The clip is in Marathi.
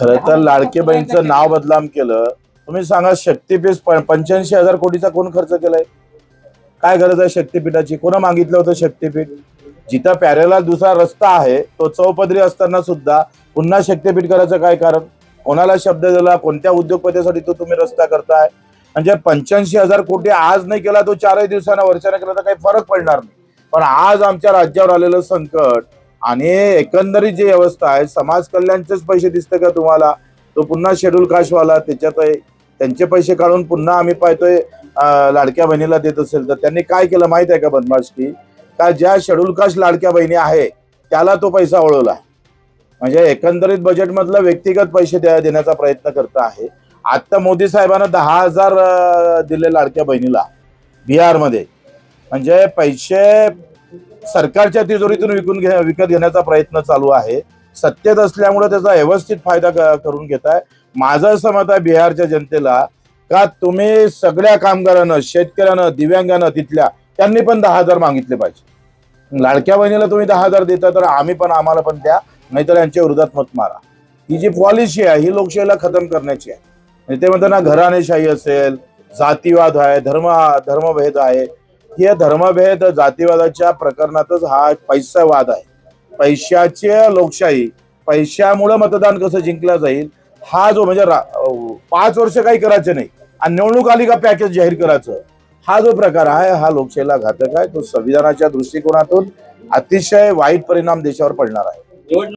खरं तर लाडके बहीणचं नाव बदनाम केलं. तुम्ही सांगा शक्तीपीठ पंच्याऐंशी हजार कोटीचा कोण खर्च केलाय? काय गरज आहे शक्तीपीठाची? कोण मागितलं होतं शक्तीपीठ? जिथं पॅरेला दुसरा रस्ता आहे तो चौपदरी असताना सुद्धा पुन्हा शक्तीपीठ करायचं काय कारण? कोणाला शब्द दिला? कोणत्या उद्योगपतीसाठी तो तुम्ही रस्ता करताय? म्हणजे पंच्याऐंशी हजार कोटी आज नाही केला तो चारही दिवसांना वर्षाने केला तर काही फरक पडणार नाही. पण आज आमच्या राज्यावर आलेलं संकट आणि एकंदरीत जी व्यवस्था आहे समाज कल्याणचेच पैसे दिसते का तुम्हाला? तो पुन्हा शेड्यूल कास्टवाला त्याच्यात आहे. त्यांचे पैसे काढून पुन्हा आम्ही पाहतोय लाडक्या बहिणीला देत असेल तर. त्यांनी काय केलं माहीत आहे का बदमाश की का ज्या शेड्यूल कास्ट लाडक्या बहिणी आहे त्याला तो पैसा वळवला. म्हणजे एकंदरीत बजेटमधलं व्यक्तिगत पैसे द्या देण्याचा प्रयत्न करत आहे. आत्ता मोदी साहेबांना दहा हजार दिले लाडक्या बहिणीला बिहारमध्ये. म्हणजे पैसे सरकारच्या तिजोरीतून विकून घे विकत घेण्याचा प्रयत्न चालू आहे. सत्तेत असल्यामुळे त्याचा व्यवस्थित फायदा करून घेत आहे. माझं असं मत आहे बिहारच्या जनतेला का तुम्ही सगळ्या कामगारांना शेतकऱ्यांना दिव्यांगांना तिथल्या त्यांनी पण दहा हजार मागितले पाहिजे. लाडक्या बहिणीला तुम्ही दहा हजार देता तर आम्ही पण आम्हाला पण द्या नाहीतर यांच्या विरोधात मत मारा. ही जी पॉलिसी आहे ही लोकशाहीला खतम करण्याची आहे. म्हणजे ते म्हणताना घराणेशाही असेल जातीवाद आहे धर्म धर्मभेद आहे. हे धर्मभेद जातीवादाच्या प्रकरणातच हा पैसा वाद आहे. पैशाची लोकशाही पैशामुळं मतदान कसं जिंकलं जाईल हा जो म्हणजे पाच वर्ष काही करायचं नाही आणि निवडणूक आली का पॅकेज जाहीर करायचं हा जो प्रकार आहे हा लोकशाहीला घातक आहे. तो संविधानाच्या दृष्टिकोनातून अतिशय वाईट परिणाम देशावर पडणार आहे.